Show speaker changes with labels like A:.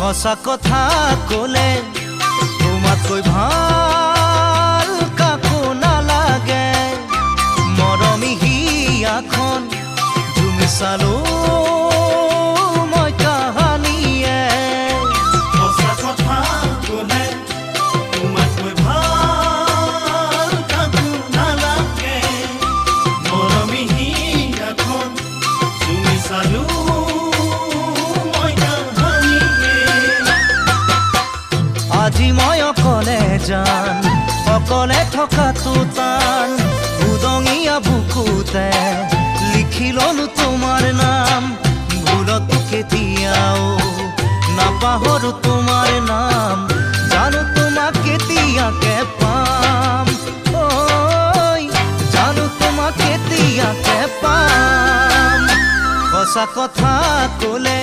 A: সঁচা কথা কলে তোমাতকৈ ভালো কাকো নালাগে মৰমী হিয়াখন তুমি চালো আজি মই অকলে যান, অকলে থকাটো টান উদঙীয়া বুকুতে লিখি ললো তোমাৰ নাম, ভুলতো কেতিয়াও নাপাহৰো তোমাৰ নাম, জানো তোমাক কেতিয়াকে পাম। জানো তোমাক কেতিয়াকে পাম। সঁচা কথা ক'লে